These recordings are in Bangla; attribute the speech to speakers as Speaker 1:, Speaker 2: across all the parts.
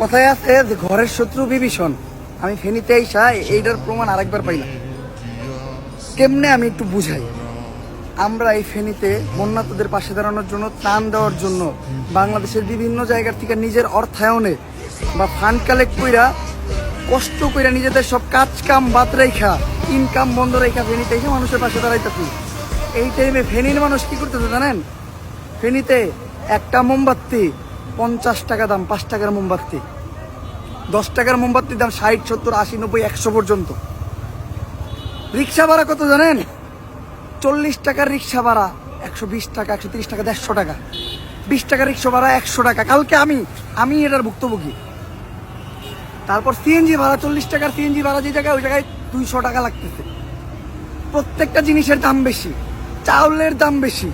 Speaker 1: কথায় আছে যে ঘরের শত্রু বিভীষণ। আমি ফেনীতে আইসা এইটার প্রমাণ আরেকবার পাইলাম। কেমনে আমি একটু বুঝাই? আমরা এই ফেনীতে বন্যাতদের পাশে দাঁড়ানোর জন্য ত্রাণ দেওয়ার জন্য বাংলাদেশের বিভিন্ন জায়গার থেকে নিজের অর্থায়নে বা ফান্ড কালেক্ট কইরা কষ্ট কইরা নিজেদের সব কাজ কাম বাদ রেখা ইনকাম বন্ধ রেখা ফেনীতে এসে মানুষের পাশে দাঁড়াইতেছি। এই টাইমে ফেনীর মানুষ কি করতেছে জানেন? ফেনীতে একটা মোমবাতি পঞ্চাশ টাকা দাম, পাঁচ টাকার মোমবাতি। দশ টাকার মোমবাতির দাম ষাট, সত্তর, আশি, নব্বই, একশো পর্যন্ত। রিক্সা ভাড়া কত জানেন? চল্লিশ টাকার রিক্সা ভাড়া, একশো বিশ টাকা, একশো তিরিশ টাকা, দেড়শো টাকা। বিশ টাকার রিক্সা ভাড়া, একশো টাকা। কালকে আমি আমি এটার ভুক্তভোগী। তারপর সিএনজি ভাড়া, চল্লিশ টাকার সিএনজি ভাড়া যে জায়গায়, ওই জায়গায় দুইশো টাকা লাগতেছে। প্রত্যেকটা জিনিসের দাম বেশি, চাউলের দাম বেশি।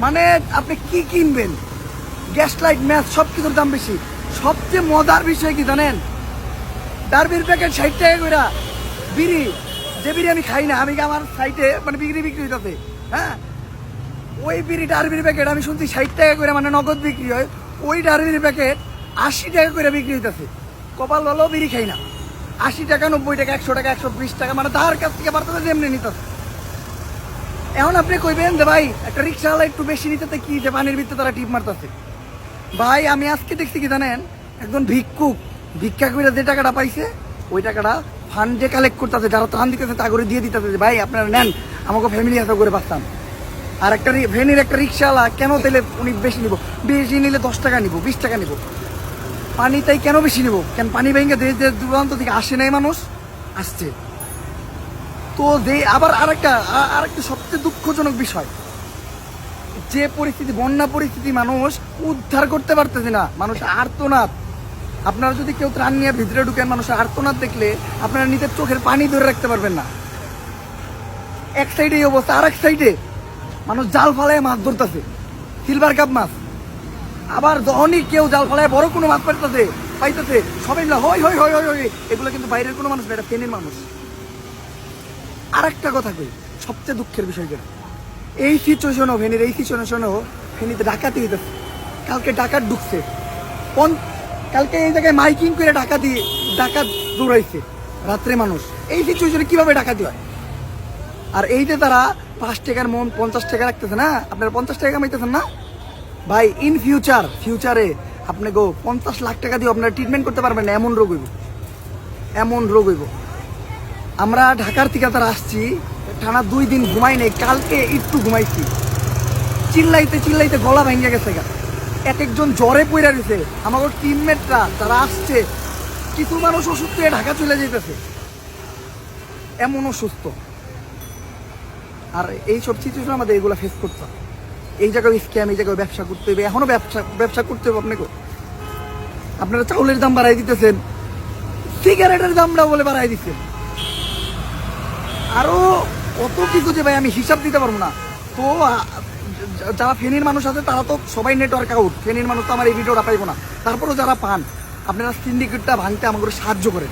Speaker 1: মানে আপনি কি কিনবেন? গ্যাস লাইট ম্যাচ সব কিছুর দাম বেশি। সবচেয়ে মজার বিষয় কি জানেন? ডারবির প্যাকেট ষাট টাকা করে বিড়ি, যে বিড়ি আমি খাই না, আমি আমার সাইটে মানে বিক্রি বিক্রি হইতেছে? হ্যাঁ? ওই বিড়ি ডারবির প্যাকেট আমি শুনছি ষাট টাকা করে মানে নগদ বিক্রি হয়, ওই ডারবির প্যাকেট আশি টাকা করে বিক্রি হইতেছে। কপাল ভালো, বিড়ি খাই না। আশি টাকা, নব্বই টাকা, একশো টাকা, একশো বিশ টাকা মানে তার কাছ থেকে বাড়তে যেমনি নিতেছে। এখন আপনি কইবেন যে ভাই, একটা রিক্সাওয়ালা একটু বেশি নিতে কি যে পানির ভিতরে তারা টিপ মারতেছে। ভাই, আমি আজকে দেখছি কি জানেন? একজন ভিক্ষুক, ভিক্ষা করে যে টাকাটা পাইছে, ওই টাকাটা ফান্ডে কালেক্ট করতেছে, যারা ত্রাণ দিতেছে, তা করে দিয়ে দিতেছে ভাই, আপনারা নেন, আমাকে ফ্যামিলি হাতে করে বাঁচতাম আর একটা ভ্যানের একটা রিক্সাওয়ালা কেন তাহলে উনি বেশি নিব? বেশি নিলে দশ টাকা নিব, বিশ টাকা নিব। পানি তাই কেন বেশি নিব? কেন পানি ভেঙে দেশ দেশ দূরান্ত থেকে আসে নাই মানুষ? আসছে। তো যে আবার আরেকটা আরেকটা সবচেয়ে দুঃখজনক বিষয়। যে পরিস্থিতি, বন্যা পরিস্থিতি মানুষ উদ্ধার করতে পারতেছে না, মানুষ আর্তনাদ। আপনারা যদি কেউ ত্রাণ নিয়ে ভিতরে ঢুকেন মানুষের আর্তনাদ দেখলে আপনারা নিজের চোখের পানি ধরে রাখতে পারবেন না। এক সাইডে এই অবস্থা আর এক সাইডে মানুষ জাল ফালায় মাছ ধরতেছে। সিলভার কাপ মাছ। আবার যখনই কেউ জাল ফালায় বড় কোনো মাছ পাইতেছে পাইতেছে, সবাই মিলে হই হই হই হই এগুলো কিন্তু বাইরের কোনো মানুষ না, এটা পেনের মানুষ। আর একটা কথা কই, সবচেয়ে দুঃখের বিষয় যেটা। এই সিচুয়েশনও ফেনীর এই সিচুয়েশনও ফেনীতে ডাকাতি হইতেছে কালকে ডাকাত ঢুকছে। পন- কালকে এই জায়গায় মাইকিং করে ডাকাতি ডাকাত দৌড়াইছে, রাত্রে মানুষ। এই সিচুয়েশনে কীভাবে ডাকাতি হয়? আর এই যে তারা পাঁচ টাকার মন পঞ্চাশ টাকা রাখতেছে না, আপনারা পঞ্চাশ টাকা কামাইতেছেন না? ভাই ইন ফিউচার ফিউচারে আপনি গো পঞ্চাশ লাখ টাকা দিয়ে আপনারা ট্রিটমেন্ট করতে পারবেন না, এমন রোগ হইব। এমন রোগ হইব। আমরা ঢাকার থেকে তারা আসছি টানা দুই দিন ঘুমাই নেই, কালকে একটু ঘুমাইছি। চিল্লাইতে চিল্লাইতে গলা ভেঙে গেছে গা। এক একজন জ্বরে পড়ে গেছে আমার টিমমেটরা তারা আসছে, কিছু মানুষ অসুস্থ হয়ে ঢাকা চলে যেতেছে এমন অসুস্থ। আর এই সব সিচুয়েশন আমাদের এগুলো ফেস করতে এই জায়গায় স্ক্যাম এই জায়গায় ব্যবসা করতে হবে। এখনও ব্যবসা ব্যবসা করতে হবে আপনাকে। আপনারা চাউলের দাম বাড়াই দিতেছেন। সিগারেটের দামটা বলে বাড়াই দিচ্ছেন আরও কত কিছু যে ভাই? আমি হিসাব দিতে পারব না। তো যারা ফেনীর মানুষ আছে, তারা তো সবাই নেটওয়ার্ক আউট ফেনীর মানুষ তো আমার এই ভিডিওটা পাইবো না। তারপরেও যারা পান, আপনারা সিন্ডিকেটটা ভাঙতে আমাকে সাহায্য করেন।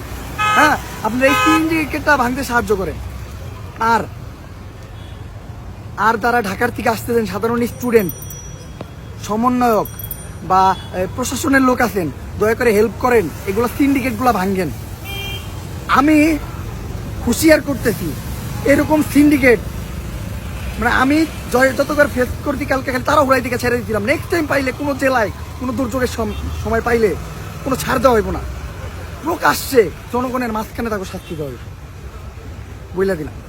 Speaker 1: হ্যাঁ? আপনারা এই সিন্ডিকেটটা ভাঙতে সাহায্য করেন। আর আর যারা ঢাকার থেকে আসতেছেন, সাধারণ স্টুডেন্ট সমন্বয়ক বা প্রশাসনের লোক আছেন, দয়া করে হেল্প করেন। এগুলো সিন্ডিকেটগুলো ভাঙেন। আমি হুঁশিয়ার করতেছি এরকম সিন্ডিকেট মানে আমি জয় যতবার ফেস করতে কালকে খালি তারা উড়াই দিকে ছেড়ে দিলাম নেক্সট টাইম পাইলে কোনো জেলায়, কোনো দুর্যোগের সম- সময় পাইলে কোনো ছাড় দেওয়া হইব না। আসছে জনগণের মাঝখানে তাকে শাস্তি দেওয়া হইব। বইলা দিলাম